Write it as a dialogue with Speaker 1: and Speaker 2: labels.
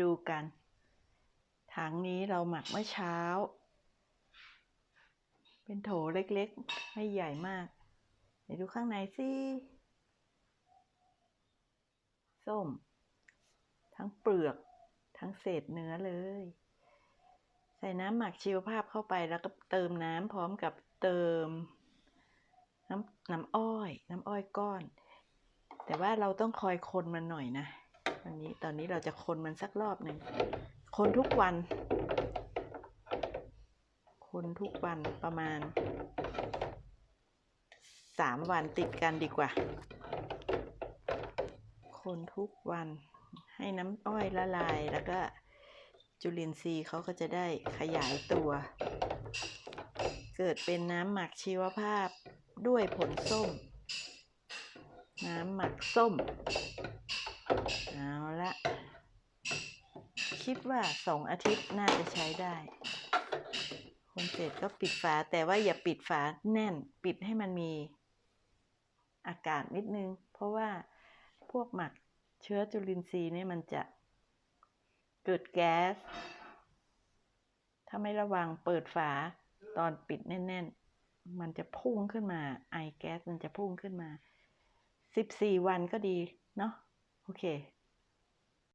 Speaker 1: ดูกัน ถังนี้เราหมักเมื่อเช้า เป็นโถเล็กๆ ไม่ใหญ่มาก เดี๋ยวดูข้างในสิส้ม ทั้งเปลือก ทั้งเศษเนื้อเลย ใส่น้ำหมักชีวภาพเข้าไปแล้วก็เติมน้ำพร้อมกับเติมน้ำน้ำอ้อย น้ำอ้อยก้อน แต่ว่าเราต้องคอยคนมันหน่อยนะันนี้ตอนนี้เราจะคนมันสักรอบหนึ่ง คนทุกวัน คนทุกวันประมาณสามวันติดกันดีกว่า คนทุกวันให้น้ำอ้อยละลายแล้วก็จุลินทรีย์เขาก็จะได้ขยายตัว เกิดเป็นน้ำหมักชีวภาพด้วยผลส้ม น้ำหมักส้ม เอา คิดว่าสองอาทิตย์น่าจะใช้ได้คนเสร็จก็ปิดฝาแต่ว่าอย่าปิดฝาแน่น ปิดให้มันมีอากาศนิดนึง เพราะว่าพวกหมักเชื้อจุลินทรีย์นี่มันจะเกิดแก๊ส ถ้าไม่ระวังเปิดฝาตอนปิดแน่น ๆ มันจะพุ่งขึ้นมา ไอแก๊สมันจะพุ่งขึ้นมา 14 วันก็ดี เนาะ โอเค